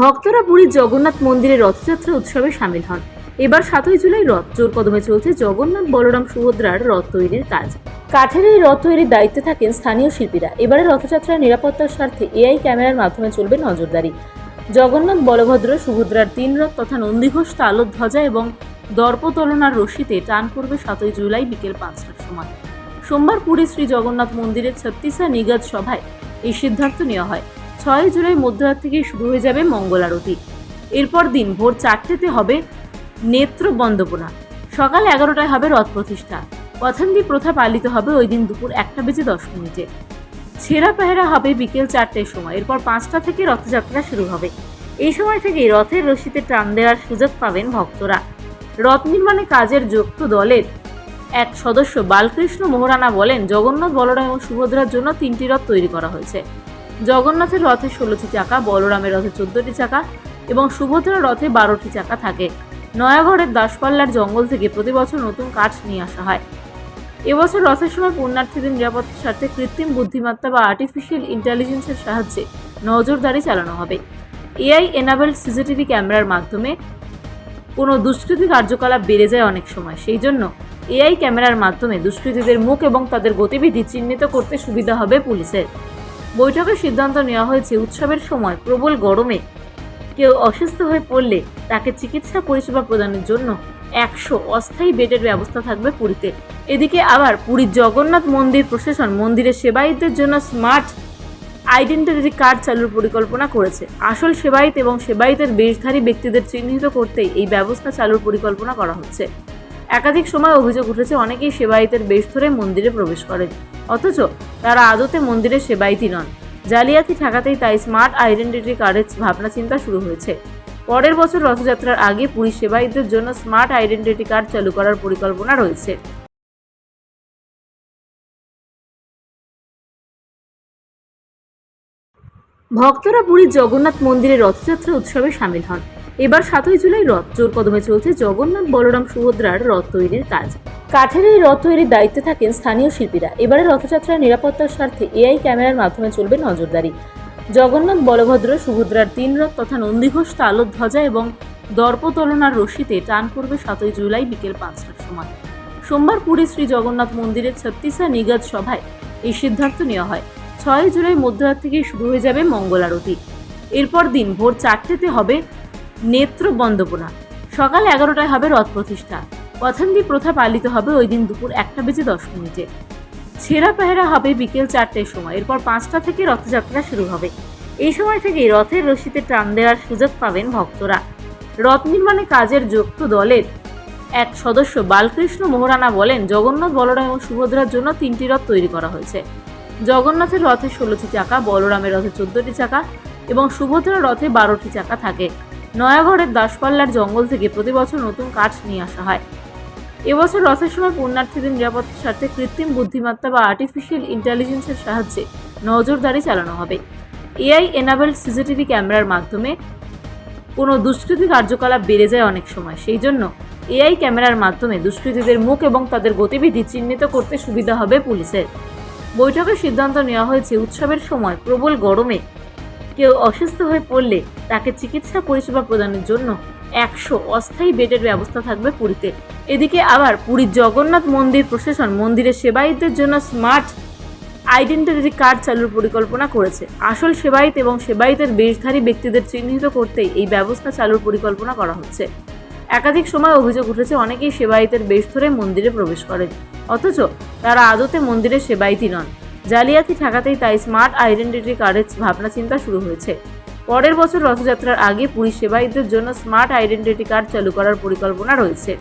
ভক্তরা পুরীর জগন্নাথ মন্দিরে রথযাত্রা উৎসবে সামিল হন। এবার সাতই জুলাই রথ জোর কদমে চলছে জগন্নাথ বলরাম সুভদ্রার রথ তৈরির কাজ। কাঠের এই রথ তৈরির দায়িত্বে থাকেন স্থানীয় শিল্পীরা। এবারে রথযাত্রার নিরাপত্তার স্বার্থে এআই ক্যামেরার মাধ্যমে চলবে নজরদারি। জগন্নাথ বলভদ্র সুভদ্রার তিন রথ তথা নন্দীঘোষ তালধ্বজা এবং দর্পতলনার রশিতে টান পড়বে সাতই জুলাই বিকেল পাঁচটার সময়। সোমবার পুরী শ্রী জগন্নাথ মন্দিরের ছত্তিসা নিগাজ সভায় এই সিদ্ধান্ত নেওয়া হয়। ছয় জুলাই মধ্যরাত থেকে শুরু হয়ে যাবে মঙ্গল আরতি। এরপর দিন ভোর চারটেতে হবে নেত্র বন্দপনা। সকাল এগারোটায় হবে রথ প্রতিষ্ঠা। পথান্দি প্রথা পালিত হবে ওই দিন দুপুর একটা বেজে দশ মিনিটে। ছেঁড়া পেহেরা হবে বিকেল চারটের সময়। এরপর পাঁচটা থেকে রথযাত্রা শুরু হবে। এই সময় থেকেই রথের রশিতে টান দেওয়ার সুযোগ পাবেন ভক্তরা। রথ নির্মাণে কাজের যুক্ত দলের। এক সদস্য বালকৃষ্ণ মোহরানা বলেন, জগন্নাথ, বলরাম এবং সুভদ্রার জন্য তিনটি রথ তৈরি করা হয়েছে। জগন্নাথের রথে ষোলোটি চাকা, বলরামের রথে চোদ্দটি চাকা এবং সুভদ্রার রথে বারোটি চাকা থাকে। নয়াগড়ের দাসপাল্লার জঙ্গল থেকে প্রতি বছর নতুন কাঠ নিয়ে আসা হয়। এবছর রথের সময় পুণ্যার্থীদের নিরাপত্তার স্বার্থে কৃত্রিম বুদ্ধিমত্তা বা আর্টিফিশিয়াল ইন্টেলিজেন্সের সাহায্যে নজরদারি চালানো হবে। এআই এনাবেল সিসিটিভি ক্যামেরার মাধ্যমে কোনো দুষ্কৃতী কার্যকলাপ বেড়ে যায় অনেক সময়। সেই জন্য এআই ক্যামেরার মাধ্যমে দুষ্কৃতীদের মুখ এবং তাদের গতিবিধি চিহ্নিত করতে সুবিধা হবে পুলিশের। বৈঠকে সিদ্ধান্ত নেওয়া হয়েছে, উৎসবের সময় প্রবল গরমে কেউ অসুস্থ হয়ে পড়লে তাকে চিকিৎসা পরিষেবা প্রদানের জন্য একশো অস্থায়ী বেডের ব্যবস্থা থাকবে পুরীতে। এদিকে আবার পুরীর জগন্নাথ মন্দির প্রশাসন মন্দিরের সেবায়িতদের জন্য স্মার্ট আইডেন্টিটি কার্ড চালুর পরিকল্পনা করেছে। আসল সেবায়িত এবং সেবায়িতের বেশধারী ব্যক্তিদের চিহ্নিত করতেই এই ব্যবস্থা চালুর পরিকল্পনা করা হচ্ছে। একাধিক সময় অভিযোগ উঠেছে, অনেকেই সেবায়িতের বেশ ধরে মন্দিরে প্রবেশ করেন। অথচ তারা আদতে মন্দিরের সেবায়িতই নন। জালিয়াতি ঠেকাতেই তাই স্মার্ট আইডেন্টিটি কার্ডের ভাবনা চিন্তা শুরু হয়েছে। পরের বছর রথযাত্রার আগে পুরী সেবায়িতদের জন্য স্মার্ট আইডেন্টিটি কার্ড চালু করার পরিকল্পনা রয়েছে। ভক্তরা পুরীর জগন্নাথ মন্দিরে রথযাত্রা উৎসবে সামিল হন। এবার সাতই জুলাই রথ জোর কদমে চলছে জগন্নাথ বলরাম সুভদ্রার রথ তৈরির কাজ। কাঠের এই রথ তৈরির দায়িত্বে থাকেন স্থানীয় শিল্পীরা। এবারে রথযাত্রার নিরাপত্তার স্বার্থে এআই ক্যামেরার মাধ্যমে চলবে নজরদারি। জগন্নাথ বলভদ্র সুভদ্রার তিন রথ তথা নন্দীঘোষ, তালধ্বজা এবং দর্পতলনার রশিতে টান পড়বে সাতই জুলাই বিকেল পাঁচটার সময়। সোমবার পুরী শ্রী জগন্নাথ মন্দিরের ছত্তিসা নিগাজ সভায় এই সিদ্ধান্ত নেওয়া হয়। ছয় জুলাই মধ্যরাত থেকেই শুরু হয়ে যাবে মঙ্গল আরতি এরপর দিন ভোর চারটেতে হবে নেত্র বন্দপনা সকাল এগারোটায় হবে রথ প্রতিষ্ঠা। পথান্দি প্রথা পালিত হবে ওই দিন দুপুর একটা বেজে দশ মিনিটে। ছেঁড়া পেহেরা হবে বিকেল চারটের সময়। এরপর পাঁচটা থেকে রথযাত্রা শুরু হবে। এই সময় থেকেই রথের রশিতে টান দেওয়ার সুযোগ পাবেন ভক্তরা। রথ নির্মাণে কাজের যুক্ত দলের। এক সদস্য বালকৃষ্ণ মোহরানা বলেন, জগন্নাথ, বলরাম এবং সুভদ্রার জন্য তিনটি রথ তৈরি করা হয়েছে। জগন্নাথের রথে ষোলোটি চাকা, বলরামের রথে চোদ্দটি চাকা এবং সুভদ্রার রথে বারোটি চাকা থাকে। নয়াগড়ের দাসপাল্লার জঙ্গল থেকে প্রতি বছর নতুন কাঠ নিয়ে আসা হয়। এবছর রথের সময় পুণ্যার্থীদের নিরাপত্তার স্বার্থে কৃত্রিম বুদ্ধিমত্তা বা আর্টিফিশিয়াল ইন্টেলিজেন্সের সাহায্যে নজরদারি চালানো হবে। এআই এনাবেল সিসিটিভি ক্যামেরার মাধ্যমে কোনো দুষ্কৃতী কার্যকলাপ বেড়ে যায় অনেক সময়। সেই জন্য এআই ক্যামেরার মাধ্যমে দুষ্কৃতীদের মুখ এবং তাদের গতিবিধি চিহ্নিত করতে সুবিধা হবে পুলিশের। বৈঠকে সিদ্ধান্ত নেওয়া হয়েছে, উৎসবের সময় প্রবল গরমে কেউ অসুস্থ হয়ে পড়লে তাকে চিকিৎসা পরিষেবা প্রদানের জন্য একশো অস্থায়ী বেডের ব্যবস্থা থাকবে পুরীতে। এদিকে আবার পুরীর জগন্নাথ মন্দির প্রশাসন মন্দিরের সেবায়িতদের জন্য স্মার্ট আইডেন্টিটি কার্ড চালুর পরিকল্পনা করেছে। আসল সেবায়িত এবং সেবায়িতের বেশধারী ব্যক্তিদের চিহ্নিত করতেই এই ব্যবস্থা চালুর পরিকল্পনা করা হচ্ছে। একাধিক সময় অভিযোগ উঠেছে, অনেকেই সেবায়িতের বেশ ধরে মন্দিরে প্রবেশ করেন। অথচ তারা আদতে মন্দিরের সেবায়িতই নন। জালিয়াতি ঠেকাতেই তাই স্মার্ট আইডেন্টিটি কার্ডের ভাবনা চিন্তা শুরু হয়েছে। পরের বছর রথযাত্রার আগে পুলিশ জন্য স্মার্ট আইডেন্টিটি কার্ড চালু করার পরিকল্পনা রয়েছে।